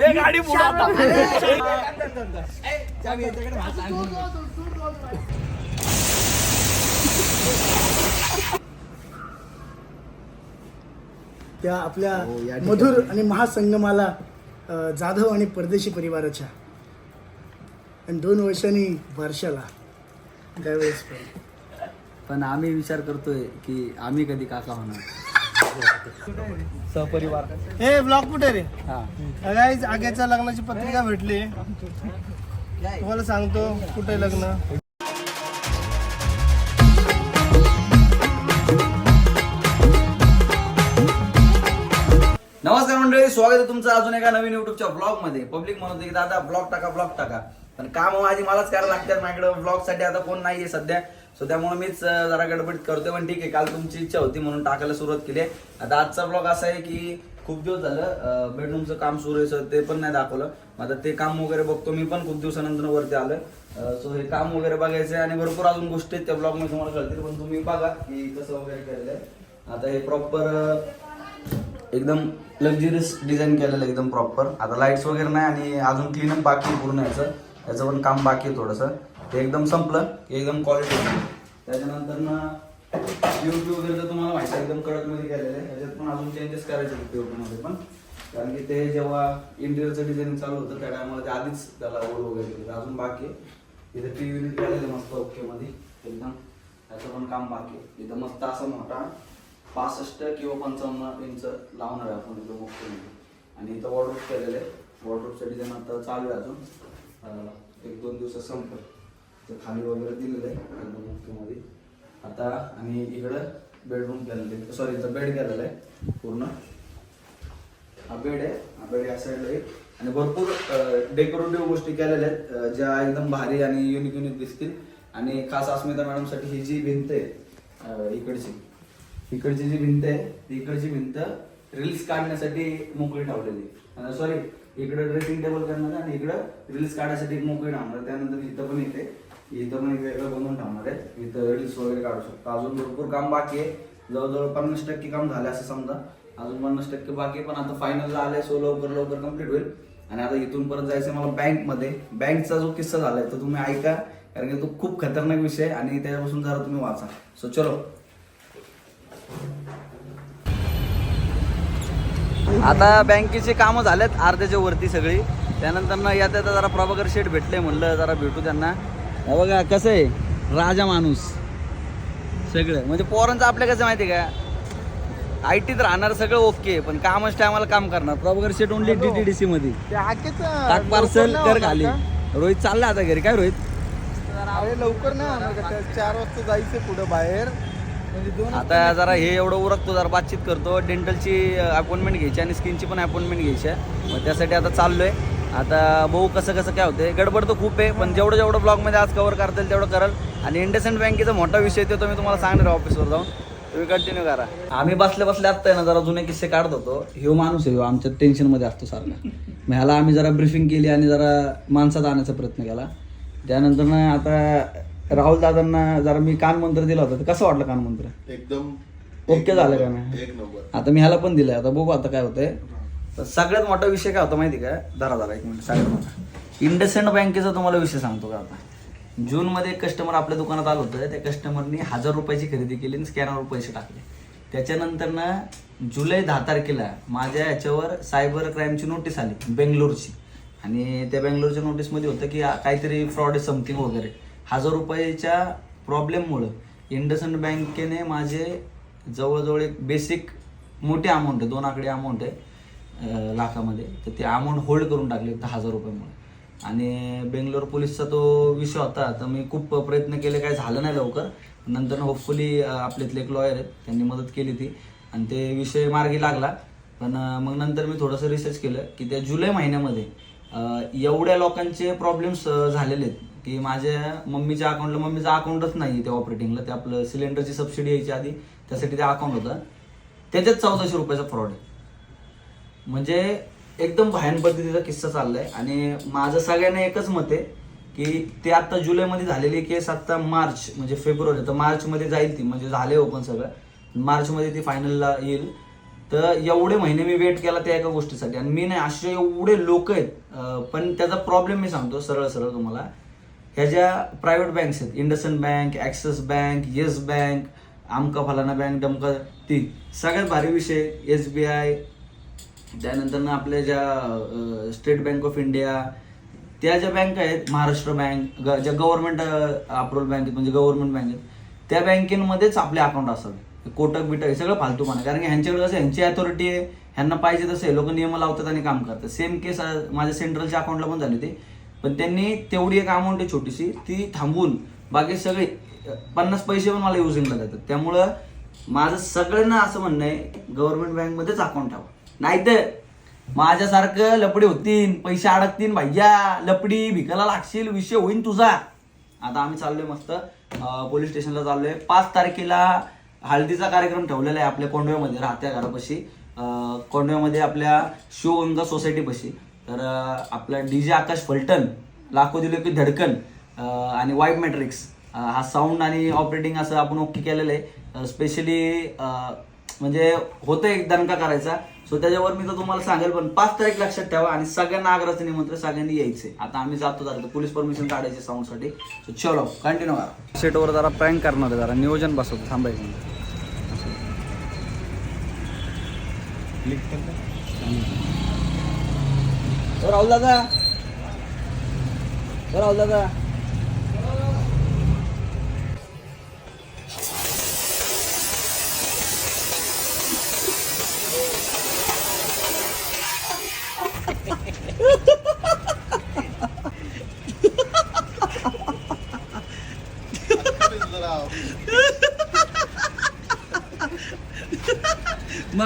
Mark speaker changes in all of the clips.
Speaker 1: गाडी.
Speaker 2: त्या आपल्या
Speaker 3: हो.
Speaker 2: मधुर आणि महासंगमाला अ, जाधव आणि परदेशी परिवाराच्या. आणि दोन वर्षांनी वर्षाला त्यावेळेस पण.
Speaker 3: पण आम्ही विचार करतोय की आम्ही कधी काका होणार? सहपरिवार.
Speaker 4: हे ब्लॉग कुठे रे?
Speaker 3: हा.
Speaker 4: गाईज आग्याच्या लग्नाची पत्रिका भेटली. तुम्हाला सांगतो कुठे लग्न?
Speaker 3: नमस्कार मंडळी स्वागत आहे तुमचं अजून एका नवीन युट्यूबच्या ब्लॉगमध्ये पब्लिक म्हणत की दादा ब्लॉग टाका ब्लॉग टाका. पण काम माझी मलाच करायला लागतात माझ्याकडे ब्लॉगसाठी आता कोण नाहीये सध्या. सो त्यामुळे मीच जरा गडबडीत करतोय पण ठीक आहे. काल तुमची इच्छा होती म्हणून टाकायला सुरुवात केली आहे. आता आजचा ब्लॉग असा आहे की खूप दिवस झालं बेडरूमचं काम सुरू आहे सर ते पण नाही दाखवलं. मग आता ते काम वगैरे बघतो मी पण खूप दिवसानंतर वरती आलोय. सो हे काम वगैरे बघायचं आहे आणि भरपूर अजून गोष्टी आहेत त्या ब्लॉगमध्ये तुम्हाला कळतील पण तुम्ही बघा की कसं वगैरे केलेलं आहे. आता हे प्रॉपर एकदम लक्झरियस डिझाईन केलेलं एकदम प्रॉपर आता लाईट्स वगैरे नाही आणि अजून क्लीनअप बाकी पूर्ण याचं. याचं पण काम बाकी आहे थोडंसं. ते एकदम संपलं एकदम क्वालिटी त्याच्यानंतर ना पीओपी वगैरे तर तुम्हाला माहिती आहे एकदम कडकमध्ये आहे. त्याच्यात पण अजून चेंजेस करायचे पीओपी मध्ये पण. कारण की ते जेव्हा इंटिरियरचं डिझाईन चालू होतं त्या टायमाला ते आधीच त्याला ओढ वगैरे अजून बाकी आहे. इथे टी व्ही केलेलं आहे मस्त ओके मध्ये एकदम. त्याचं पण काम बाकी आहे. इथं मस्त असा मोठा पासष्ट किंवा पंचावन्न इंच लावणार आहे आपण इथं मुख्यमध्ये आणि इथं वॉर्डरोब केलेलं आहे. वॉर्डरोबचं डिझाईन आता चालू आहे अजून. एक दोन दिवसात संपलं. तर खाली वगैरे दिलेलं आहे. मुख्यमध्ये आता आणि इकडं बेडरूम केलेलं आहे. सॉरी इथं बेड केलेलं आहे. पूर्ण. हा बेड आहे. हा बेड या साईडला आहे आणि भरपूर डेकोरेटिव्ह गोष्टी केलेल्या आहेत. ज्या एकदम भारी आणि युनिक युनिक दिसतील. आणि खास अस्मिता मॅडमसाठी ही जी भिंत आहे इकडची. इकडची जी भिंत आहे ती इकडची भिंत रील्स काढण्यासाठी मोकळी ठेवलेली सॉरी इकडं ड्रेसिंग टेबल करणार आणि इकडं रील्स काढण्यासाठी मोकळी ठेवणार. त्यानंतर इथं पण येते इथं पण एक वेगळं बनवून ठेवणार आहे. इथं रील्स वगैरे काढू शकतो. अजून भरपूर काम बाकी आहे. जवळजवळ पन्नास टक्के काम झालं असं समजा. अजून पन्नास टक्के बाकी आहे, पण आता फायनल आले सो लवकर लवकर कंप्लीट होईल. आणि आता इथून परत जायचं मला बँकमध्ये बँकचा जो किस्सा झालाय तो तुम्ही ऐका. कारण की तो खूप खतरनाक विषय आहे आणि त्याच्यापासून जरा तुम्ही वाचा. सो चलो. आता बँकेचे कामं झालेत अर्ध्याच्या वरती सगळी. त्यानंतर ना येत्या जरा प्रभाकर शेठ भेटले म्हणलं जरा भेटू त्यांना. हे बघा कसं आहे? राजा माणूस. सगळं. म्हणजे पोरांचं आपल्या कसं माहिती का? आय टीत राहणार सगळं ओके पण कामच टायमाला काम करणार. Prabhakar Sheth only D T D C मध्ये टाक पार्सल कर खाली? रोहित चालला आता घरी. काय रोहित?
Speaker 4: अरे लवकर त्या चार वाजता जायचं पुढं बाहेर. म्हणजे दोन
Speaker 3: आता जरा हे एवढं उरकतो जरा बातचीत करतो. डेंटलची अपॉइंटमेंट घ्यायची आणि स्किनची पण अपॉइंटमेंट घ्यायची आहे. मग त्यासाठी आता चाललोय. आता बघू कसं कसं काय होते गडबड तर खूप आहे पण जेवढं जेवढं ब्लॉगमध्ये आज कव्हर करता येईल तेवढं करल. आणि इंडसइंड बँकेचा मोठा विषय तो मी तुम्हाला सांगणार आहे ऑफिसवर जाऊन. तुम्ही कंटिन्यू करा. आम्ही बसल्या बसल्या आत्ता आहे ना जरा जुने किस्से काढत होतो. ह्यो माणूस आहे आमच्या टेन्शनमध्ये असतो सारखा. मग ह्याला आम्ही जरा ब्रिफिंग केली आणि जरा माणसात आणण्याचा प्रयत्न केला. त्यानंतर ना आता राहुल दादांना जरा मी कानमंत्र दिला होता. तर कसं वाटलं कानमंत्र?
Speaker 5: एकदम
Speaker 3: ओके झालं का नाही?
Speaker 5: एक नंबर.
Speaker 3: आता मी ह्याला पण दिलंय. आता बघू आता काय होतंय. तर सगळ्यात मोठा विषय काय होता माहिती का? धरा धरा एक मिनिट सगळ्यात मोठा. इंडसेंड बँकेचा तुम्हाला विषय सांगतो का आता. जूनमध्ये एक कस्टमर आपल्या दुकानात आलं होतं त्या कस्टमरनी हजार रुपयाची खरेदी केली आणि स्कॅनरवर पैसे टाकले. त्याच्यानंतर ना जुलै दहा तारखेला माझ्या याच्यावर सायबर क्राईमची नोटीस आली बेंगलोरची. आणि त्या बेंगलोरच्या नोटीसमध्ये होतं की काहीतरी फ्रॉड समथिंग वगैरे. हजार रुपयाच्या प्रॉब्लेममुळं इंडसंड बँकेने माझे जवळजवळ एक बेसिक मोठी अमाऊंट आहे दोन आकडे अमाऊंट आहे. लाखामध्ये. तर ते अमाऊंट होल्ड करून टाकले दहा हजार रुपयामुळे. आणि बेंगलोर पोलीसचा तो विषय होता तर मी खूप प्रयत्न केले काय झालं नाही लवकर. नंतर होपफुली आपल्यातले इथले एक लॉयर आहेत त्यांनी मदत केली ती आणि ते विषय मार्गी लागला. पण मग नंतर मी थोडंसं रिसर्च केलं की त्या जुलै महिन्यामध्ये एवढ्या लोकांचे प्रॉब्लेम्स झालेले आहेत की माझ्या मम्मीच्या अकाउंटला मम्मीचं अकाउंटच नाही त्या ऑपरेटिंगला ते आपलं सिलेंडरची सबसिडी यायची आधी त्यासाठी ते अकाउंट होतं. त्याच्यात चौदाशे रुपयाचा फ्रॉड आहे. म्हणजे एकदम भयान पद्धतीचा किस्सा चाललाय. आणि माझं सगळ्यांना एकच मत आहे की ते आता जुलैमध्ये झालेली केस आता मार्च म्हणजे फेब्रुवारी तर मार्चमध्ये जाईल ती म्हणजे झाले ओपन सगळं. मार्चमध्ये ती फायनलला येईल. तर एवढे महिने मी वेट केला त्या एका गोष्टीसाठी. आणि मी नाही असे एवढे लोक आहेत पण त्याचा प्रॉब्लेम मी सांगतो सरळ सरळ तुम्हाला. ह्या ज्या प्रायव्हेट बँक्स आहेत IndusInd bank Axis bank yes bank आमका फलाना बँक डमका ती सगळ्यात भारी विषय एस बी आय त्यानंतर ना आपल्या ज्या स्टेट बँक ऑफ इंडिया त्या ज्या बँक आहेत महाराष्ट्र बँक ग- ज्या गव्हर्नमेंट अप्रुव्हल बँक आहेत म्हणजे गव्हर्नमेंट बँक आहेत त्या बँकेमध्येच आपले अकाउंट असतात. कोटक बिटक हे सगळं फालतू फालतूपणा कारण की ह्यांच्याकडे कसं ह्यांची अथॉरिटी आहे ह्यांना पाहिजे तसे लोक नियम लावतात आणि काम करतात. सेम केस माझ्या सेंट्रलच्या अकाउंटला पण झाली होती. पण त्यांनी तेवढी एक अमाऊंट आहे छोटीशी ती थांबवून बाकी सगळे पन्नास पैसे पण मला युजिंगला देतात. त्यामुळं माझं सगळ्यांना असं म्हणणं आहे गव्हर्नमेंट बँकमध्येच अकाउंट ठेवा. नाहीतर माझ्यासारखं लपडी होतीन पैसे अडकतीन भैया लपडी भिकाला लागशील विषय होईन तुझा. आता आम्ही चाललोय मस्त पोलीस स्टेशनला चाललोय. पाच तारखेला हळदीचा कार्यक्रम ठेवलेला आहे आपल्या कोंडव्यामध्ये राहत्या घरापाशी. कोंडव्यामध्ये आपल्या शिवगंगा सोसायटीपाशी तर आपला डी जे आकाश फलटण लाखो दिलो की धडकन आणि वाईट मॅट्रिक्स. हा साऊंड आणि ऑपरेटिंग असं आपण ओके केलेलं आहे. स्पेशली म्हणजे होतं एक दणका करायचा. सो त्याच्यावर मी तर तुम्हाला सांगेल पण पाच तारीख लक्षात ठेवा आणि सगळ्यांना आग्रहाचं निमंत्रण सगळ्यांनी यायचे आता आम्ही जातो जातो पोलीस परमिशन काढायचे साऊंडसाठी सो चलो कंटिन्यू करा. सेटवर जरा प्रँक करणार जरा नियोजन बसवतो. थांबायचं राहुल दादा. राहुल दादा.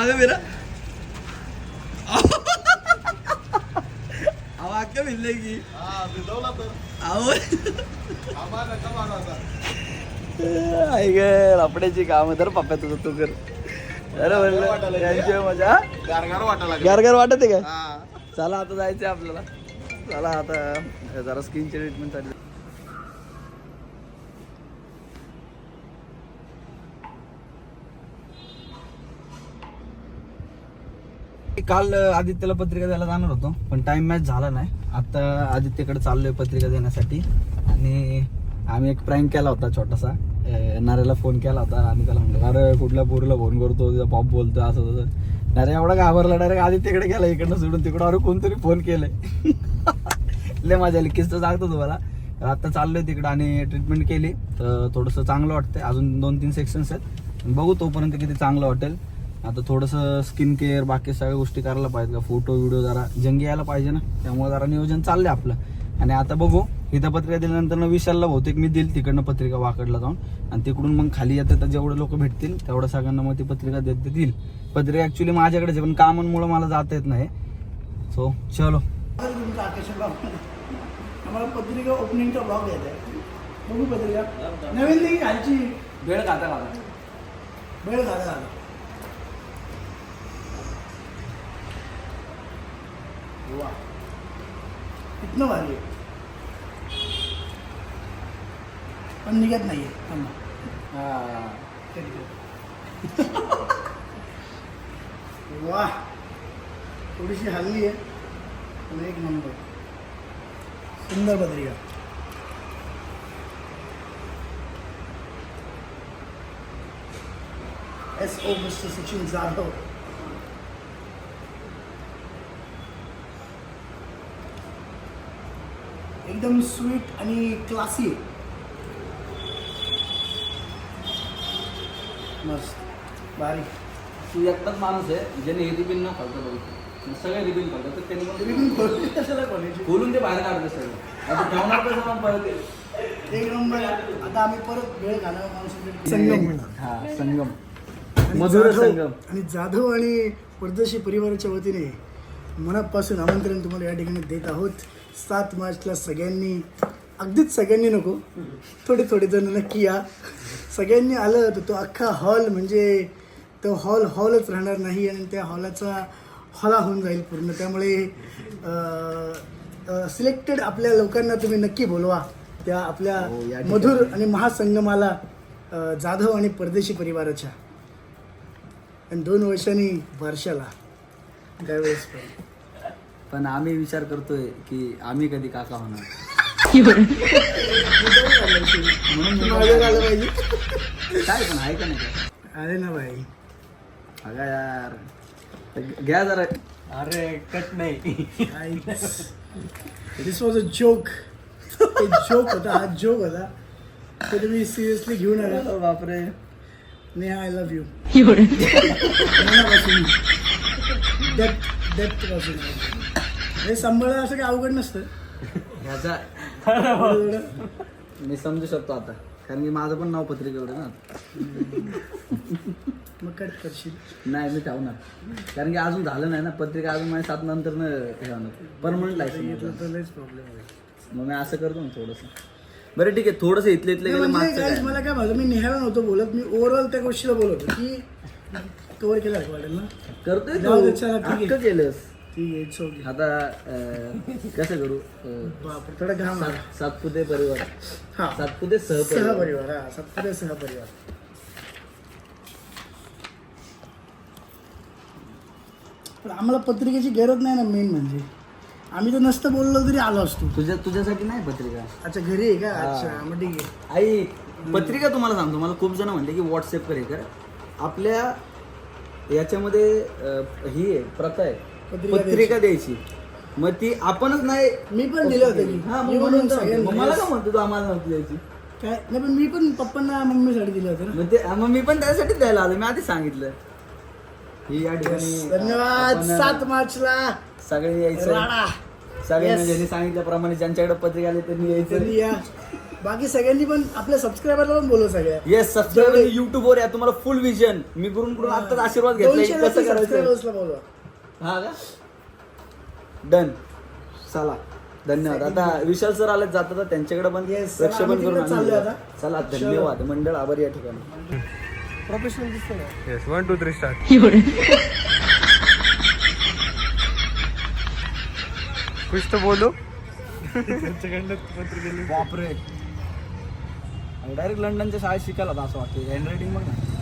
Speaker 3: मागे मेरा अहो अक्का भिजले की आई ग लपड्याची काम तर पप्पा तुझं तू कर अरे म्हणलं यांची मजा गारगार वाटत आहे का चला आता जायचंय आपल्याला चला आता जरा स्किनची ट्रीटमेंटसाठी काल आदित्यला पत्रिका द्यायला जाणार होतो पण टाइम मॅच झाला नाही. आता आदित्यकडे चाललोय पत्रिका देण्यासाठी. आणि आम्ही एक प्रँक केला होता छोटासा. नऱ्याला नाऱ्याला फोन केला होता. आणि त्याला म्हणलं अरे कुठल्या पोरीला फोन करतो? पॉप बोलतो असं तसं. नारे एवढा घाबरला डायरेक्ट आदित्यकडे गेला इकडनं सोडून तिकडं. अरे कोणतरी फोन केलंय. लय मजा आली. किस्त सांगतो तुम्हाला. आता चाललोय तिकडं आणि ट्रीटमेंट केली. तर थोडंसं चांगलं वाटतंय. अजून दोन तीन सेक्शन्स आहेत. बघू तोपर्यंत किती चांगलं वाटेल. आता थोडंसं स्किन केअर बाकी सगळ्या गोष्टी करायला पाहिजे. का फोटो व्हिडिओ जरा जंगी यायला पाहिजे ना. त्यामुळे जरा नियोजन चाललंय आपलं. आणि आता बघू इथं पत्रिका दिल्यानंतर ना विशालला बहुतेक मी देईल तिकडनं पत्रिका वाकडला जाऊन. आणि तिकडून मग खाली येते तर जेवढे लोक भेटतील तेवढ्या सगळ्यांना मग ती पत्रिका देत देतील. पत्रिका ऍक्च्युली माझ्याकडेच पण कामांमुळे मला जाता येत नाही. सो चलो.
Speaker 2: आम्हाला पत्रिका ओपनिंगचा ब्लॉग येत आहे. बघू पत्रिका. नवीन नाही खालची
Speaker 3: वेळ खाता खाता
Speaker 2: वेळ झाला झाला वा इतनं भारी आहे पण निघत नाहीये थांबा वा थोडीशी हल्ली आहे पण एक नंबर। सुंदर पत्रिका S O mister Sachin Jadhav. एकदम स्वीट आणि क्लासी. मस्त. भारी
Speaker 3: तू एकटाच माणूस आहे ज्याने हे रिबिन न फालतं बघितलं सगळे रिबिन फालतात तर त्यांनी
Speaker 2: पण खोलते कशाला कॉलेज
Speaker 3: खोलून ते बाहेर काढलं सगळं. आता ठेवणार कसं मग परत ते?
Speaker 2: एक नंबर आता आम्ही परत वेळ घालणार माणूस संगम.
Speaker 3: हा संगम. मधुर संगम.
Speaker 2: आणि जाधव आणि परदेशी परिवाराच्या वतीने मनापासून आमंत्रण तुम्हाला या ठिकाणी देत आहोत. सात मार्चला सगळ्यांनी अगदीच सगळ्यांनी नको थोडे थोडे जण नक्की या. सगळ्यांनी आलं तर तो अख्खा हॉल म्हणजे तो हॉल हॉलच राहणार नाही आणि त्या हॉलाचा हॉला होऊन जाईल पूर्ण. त्यामुळे सिलेक्टेड आपल्या लोकांना तुम्ही नक्की बोलवा. त्या आपल्या
Speaker 3: हो.
Speaker 2: मधुर आणि महासंगमाला जाधव आणि परदेशी परिवाराच्या. आणि दोन वर्षांनी वर्षाला त्यावेळेस पण.
Speaker 3: पण आम्ही विचार करतोय की आम्ही कधी काका होणार?
Speaker 2: म्हणून माझं झालं पाहिजे
Speaker 3: काय पण आहे का नाही? काय?
Speaker 2: अरे ना भाई
Speaker 3: अगं यार. तर घ्या जरा.
Speaker 4: अरे कट नाही.
Speaker 2: दिस वॉज अ जोक एक जोक होता हा जोक होता. तो तुम्ही सिरियसली घेऊ नका
Speaker 3: बापरे.
Speaker 2: नेहा आय लव्ह यू मनापासून. डेप्थ डेप्थपासून. हे सांभाळणं असं काही अवघड नसतं.
Speaker 3: ह्याचा. मी समजू शकतो आता. कारण की माझं पण नाव पत्रिकेवर आहे ना.
Speaker 2: मग कट करशील.
Speaker 3: नाही मी ठेवणार. कारण की अजून झालं नाही ना. पत्रिका अजून माझ्या सात नंतर ठेवणार. परमनंट लायसन्स
Speaker 2: तर लयच प्रॉब्लेम होईल
Speaker 3: मग मी असं करतो ना थोडंसं. बरं ठीक आहे थोडंसं इथले इथले गेलं
Speaker 2: म्हणजे
Speaker 3: मागचं
Speaker 2: guys,
Speaker 3: काय?
Speaker 2: मला काय माझं मी नेहाला नव्हतो बोलत. मी ओव्हरऑल त्या गोष्टीला बोलत होतो की कव्हर केलं आहे वाटेल ना?
Speaker 3: करतोय
Speaker 2: जाऊ दे,
Speaker 3: तू.
Speaker 2: चला, ठीक आहे.
Speaker 3: हक्क केलंस. आता अं, कसं करू? अं,
Speaker 2: बापरे थोडा घाम आला.
Speaker 3: सात- सातपुते परिवार.
Speaker 2: हा.
Speaker 3: सातपुते सहपरिवार.
Speaker 2: सहपरिवार हा सत्तर सहपरिवार. पण आम्हाला पत्रिकेची गरज नाही ना मेन म्हणजे. आम्ही तर नसतं बोललो तरी आलो असतो.
Speaker 3: तुझ्या तुझ्यासाठी नाही पत्रिका?
Speaker 2: अच्छा घरी आहे का? अच्छा मग ठीक आहे.
Speaker 3: आई पत्रिका तुम्हाला सांगतो. मला खूप जण म्हणले की व्हॉट्सअप करे कर. आपल्या याच्यामध्ये अं, ही आहे प्रथा आहे.
Speaker 2: पत्रिका
Speaker 3: द्यायची. मग ती आपणच नाही.
Speaker 2: मी पण दिलं होतं की.
Speaker 3: हा मग
Speaker 2: मी
Speaker 3: म्हणून
Speaker 2: म्हणून
Speaker 3: तर
Speaker 2: सगळ्यांना
Speaker 3: म्हणतो. मग मला का म्हणतो तू आम्हाला नव्हती द्यायची?
Speaker 2: काय? नाही पण मी पण पप्पांना मम्मीसाठी दिलं होतं ना.
Speaker 3: मग ते मग मी पण त्यासाठीच द्यायला आलो. मी आधी सांगितलं. ही या ठिकाणी
Speaker 2: धन्यवाद.
Speaker 3: आपण
Speaker 2: सात मार्चला.
Speaker 3: सगळे यायचं.
Speaker 2: राणा
Speaker 3: सगळ्यांना
Speaker 2: Yes.
Speaker 3: ज्यांनी सांगितल्याप्रमाणे ज्यांच्याकडे पत्रिका आली त्यांनी यायचं.
Speaker 2: बाकी सगळ्यांनी पण आपल्या सबस्क्रायबरला पण बोलव सगळ्या.
Speaker 3: येस सबस्क्राईबर युट्यूबवर या. तुम्हाला फुल विजन मी गुरुंकडून आत्ताच आशीर्वाद
Speaker 2: दोनशे
Speaker 3: कसं करायचं?
Speaker 2: सबस्क्रायबर्सला बोलवा.
Speaker 3: हा का? डन चला. धन्यवाद. आता विशाल सर आले जातात तर त्यांच्याकडे पण
Speaker 2: Yes,
Speaker 3: प्रक्षेपण
Speaker 2: आम्ही
Speaker 3: करून
Speaker 2: तिकडे चाललोय
Speaker 3: आणूया.
Speaker 2: आता.
Speaker 3: चला धन्यवाद. मंडळ आभार या ठिकाणी.
Speaker 4: प्रोफेशनल दिसतो ना
Speaker 1: yes one two three start कुछ तो बोलो.
Speaker 3: बापरे. डायरेक्ट लंडनच्या शाळेत शिकायला होता असं वाटतं हँडरायटिंग बघ ना.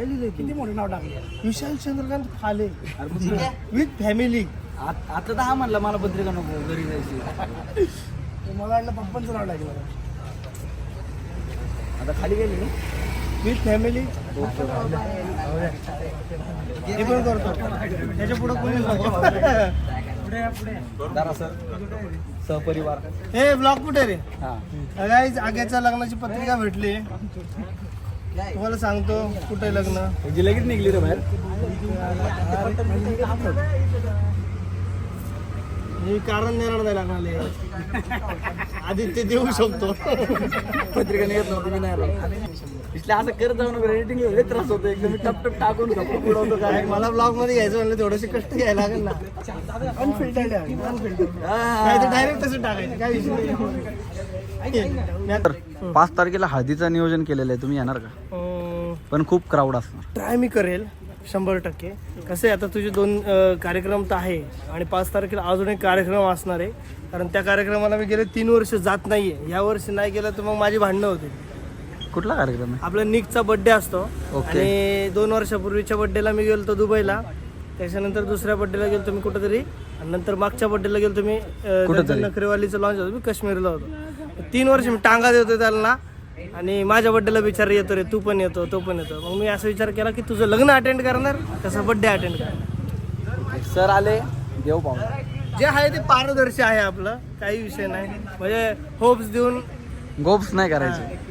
Speaker 3: काय लिहिलंय
Speaker 2: किती मोठं नाव टाकलं
Speaker 4: विशाल चंद्रकांत फाले? विथ फॅमिली
Speaker 3: आत- तर हा म्हणला मला पत्रिका नको घरी जायची.
Speaker 2: मला वाटलं पप्पांचं नाव टाकलं
Speaker 3: आता. खाली गेली
Speaker 4: विथ फॅमिली हे पण करतो. त्याच्या पुढे कोणी
Speaker 3: सहपरिवार.
Speaker 4: हे ब्लॉग कुठे रे?
Speaker 3: हा.
Speaker 4: आग्याच्या लग्नाची पत्रिका भेटली. तुम्हाला सांगतो कुठे लग्न?
Speaker 3: जी लगेच निघली रे बाहेर.
Speaker 4: हे कारण देणार नाही लागणार. आदित्य देऊ शकतो.
Speaker 3: पत्रिका निघत नव्हती मी नाही इसलिए असं करत जाऊ नको रेटिंग लय त्रास होतो एकदम टप टप टाकून गप्पा बुडवतो काय
Speaker 4: मला ब्लॉगमध्ये घ्यायचं म्हणलं थोडेसे कष्ट घ्यायला लागेल ना.
Speaker 2: अनफिल्टर्ड
Speaker 4: डायरेक्ट तसं टाकायचं काय विषय नाही.
Speaker 3: पाच तारखेला हळदीचं नियोजन केलेलं आहे तुम्ही येणार का?
Speaker 4: अं,
Speaker 3: पण खूप क्राऊड असणार.
Speaker 4: ट्राय मी करेल शंभर टक्के. कसं आहे आता तुझे दोन कार्यक्रम तर आहे आणि पाच तारखेला अजून एक कार्यक्रम असणार आहे. कारण त्या कार्यक्रमाला मी गेले तीन वर्ष जात नाहीये. या वर्षी नाही गेलं तर मग माझी भांडणं होते
Speaker 3: कुठला कार्यक्रम आहे?
Speaker 4: आपला निकचा बर्थडे असतो.
Speaker 3: ओके.
Speaker 4: आणि दोन वर्षापूर्वीच्या बर्थडेला मी गेलो दुबईला. त्याच्यानंतर दुसऱ्या बर्थडेला गेलो तुम्ही कुठेतरी. आणि नंतर मागच्या बर्थडेला गेलो तुम्ही? नखरेवालीचं लॉन्च होतं. मी काश्मीरला होतो. तीन वर्ष मी टांगा देतो त्याला ना आणि माझ्या बर्थडेला विचार येतो रे तू पण येतो तो पण येतो. मग मी असा विचार केला की तुझं लग्न अटेंड करणार तसं बर्थडे अटेंड करणार.
Speaker 3: सर आले देव पाहू
Speaker 4: जे आहे ते पारदर्शी आहे आपलं. काही विषय नाही. म्हणजे होप्स देऊन
Speaker 3: गोप्स नाही करायचे.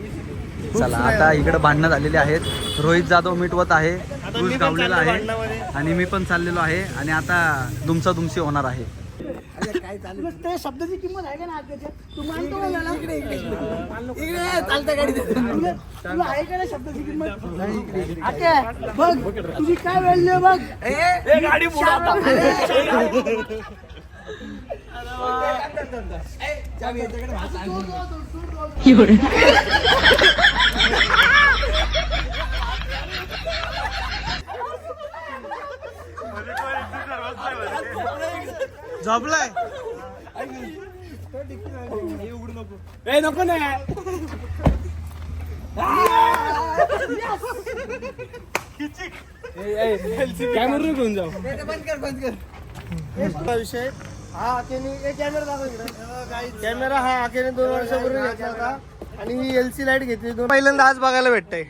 Speaker 3: चला आता इकडे भांडणं झालेली आहेत. रोहित जाधव मिटवत आहे
Speaker 4: पण
Speaker 3: गावलेला आहे. आणि मी पण चाललेलो आहे आणि आता दुमचा दुमसी होणार आहे.
Speaker 2: त्या शब्दाची किंमत आहे का ना त्याच्यात तू मानतो? इकडे इकडे इकडे. तुला तुला आहे का ना शब्दाची किंमत? आत्या, बघ तुझी काय व्हॅल्यू आहे बघ. गाडी
Speaker 4: झोपलाय. ए नको ना. कॅमेरा घेऊन जाऊ. हा विषय. हा कॅमेरा कॅमेरा हा आकेने दोन वर्षापूर्वी घेतला होता. आणि ही एल सी लाइट घेतली दोन. पहिल्यांदा आज बघायला भेटतंय.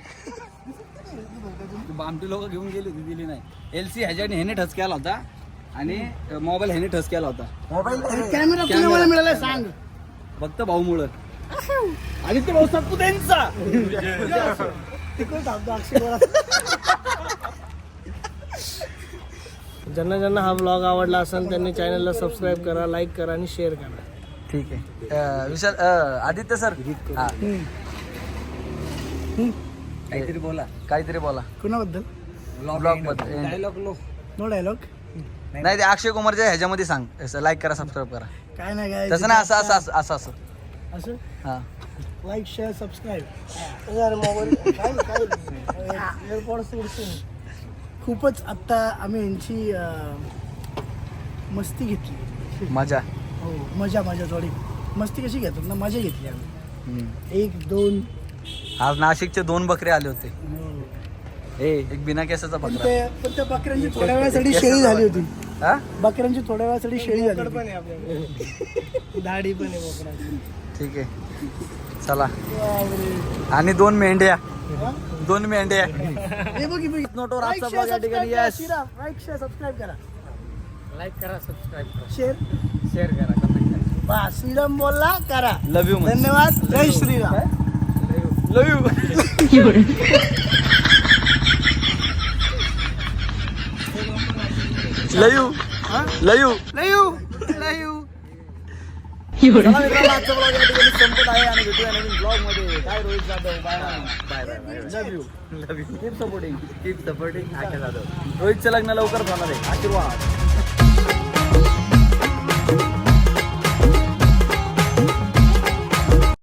Speaker 3: आमची लोक घेऊन गेली होती दिली नाही. एल सी ह्याच्याने ह्याने ठस केला होता आणि मोबाईल ह्याने ठस केला होता मोबाईल
Speaker 2: कॅमेरा कुणाला मिळाला सांग.
Speaker 3: फक्त भाऊ मुळे आणि ते भाऊ
Speaker 2: बोला.
Speaker 4: ज्यांना ज्यांना हा ब्लॉग आवडला असेल त्यांनी चॅनलला सबस्क्राईब करा लाईक करा आणि शेअर करा.
Speaker 3: ठीक आहे. अं, विशाल अं, आदित्य सर. हा. काहीतरी बोला. काहीतरी बोला.
Speaker 2: कुणाबद्दल?
Speaker 3: ब्लॉगबद्दल
Speaker 2: नो. डायलॉग
Speaker 3: नाही. ते अक्षय कुमारच्या ह्याच्यामध्ये सांग. लाईक करा सबस्क्राईब करा.
Speaker 2: काय नाही काय
Speaker 3: तसं नाही असं असं असं असं असं.
Speaker 2: असं?
Speaker 3: हा.
Speaker 2: लाईक शेअर सबस्क्राईब
Speaker 4: यार मोबाईल काय काय?
Speaker 2: खूपच आत्ता आम्ही यांची अं, मस्ती घेतली.
Speaker 3: मजा.
Speaker 2: हो मजा मजा थोडी. मस्ती कशी घेतात ना मजा घेतली आम्ही.
Speaker 3: हम्म.
Speaker 2: एक दोन.
Speaker 3: आज नाशिकचे दोन बकरे आले होते.
Speaker 2: हो.
Speaker 3: ए एक बिना केसाचा
Speaker 2: पण
Speaker 3: बकरा.
Speaker 2: ते पण त्या बकऱ्यांची थोड्या वेळासाठी शेळी झाली होती.
Speaker 3: हा?
Speaker 2: बकऱ्यांची थोड्या वेळासाठी शेळी झाली होती.
Speaker 4: दाढी पण आहे
Speaker 3: ठीक आहे. चला. आणि दोन मेंढ्या.
Speaker 2: हा?
Speaker 3: दोन मेंढ्या.
Speaker 2: हे बघ, हे बघ.
Speaker 3: नोटवर
Speaker 2: Like,
Speaker 3: आजचा
Speaker 2: share,
Speaker 3: ब्लॉग या ठिकाणी.
Speaker 2: subscribe करा. Like, share, subscribe करा.
Speaker 4: लाईक करा सबस्क्राईब करा.
Speaker 2: शेअर
Speaker 4: शेअर करा कमेंट करा.
Speaker 2: बा श्रीराम बोलला करा.
Speaker 3: लव यू
Speaker 2: धन्यवाद. जय Shriram.
Speaker 3: Love you love you love you
Speaker 4: लयू लयू
Speaker 3: चला मित्रांनो आजचा ब्लॉग या ठिकाणी संपत आहे आणि भेटूया नवीन ब्लॉगमध्ये. काय Rohit Jadhav? Bye. Bye bye love you love you keep supporting keep supporting Jadhav. रोहितचं लग्न लवकरच होणार आहे. आशीर्वाद.